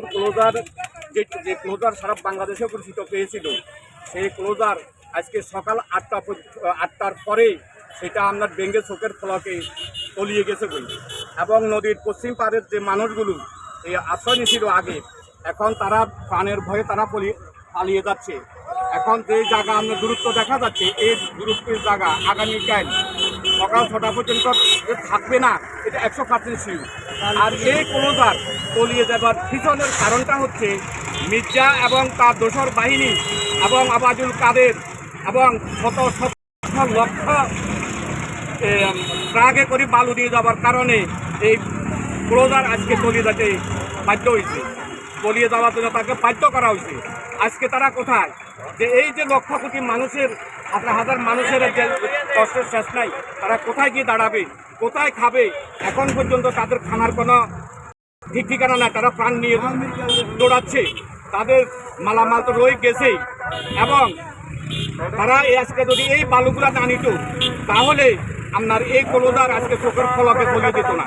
Closure যে যে closure সারা বাংলাদেশে পরিচিত পেয়েছিল সেই ক্লোজার আজকে সকাল আটটা আটটার পরে সেটা আপনার বেঙ্গে চোখের ফলকে তলিয়ে গেছে বলি। এবং নদীর পশ্চিম পাড়ের যে মানুষগুলো, এই আশ্রয় নিয়েছিল আগে, এখন তারা প্রাণের ভয়ে তারা পলি- পালিয়ে যাচ্ছে। এখন যে জায়গা আমরা দূরত্ব দেখা যাচ্ছে, এই দূরত্বের জায়গা আগামীকাল সকাল ছটা পর্যন্ত থাকবে না, এটা একশো পার্সেন্ট শিউ আর এই ক্লোজার তলিয়ে যাবার পিছনের কারণটা হচ্ছে মির্জা এবং তার দোসর বাহিনী এবং আবাজুল কাদের এবং শত শত লক্ষ ট্রাকে করে বালু নিয়ে যাওয়ার কারণে এই ক্লোজার আজকে তলিয়ে যেতে বাধ্য হয়েছে। তলিয়ে যাওয়ার জন্য তাকে বাধ্য করা হয়েছে। আজকে তারা কোথায়? যে এই যে লক্ষ কোটি মানুষের হাজার হাজার মানুষের যে কষ্টের শেষ নাই, তারা কোথায় গিয়ে দাঁড়াবে, কোথায় খাবে, এখন পর্যন্ত তাদের খানার কোনো ঠিক ঠিকানা না তারা প্রাণ নিয়ে দৌড়াচ্ছে, তাদের মালামাল তো রয়ে গেছেই এবং তারা এই আজকে যদি এই বালুগুলা না নিত, তাহলে আপনার এই কলোদার আজকে চোখের ফলকে চলে যেত না।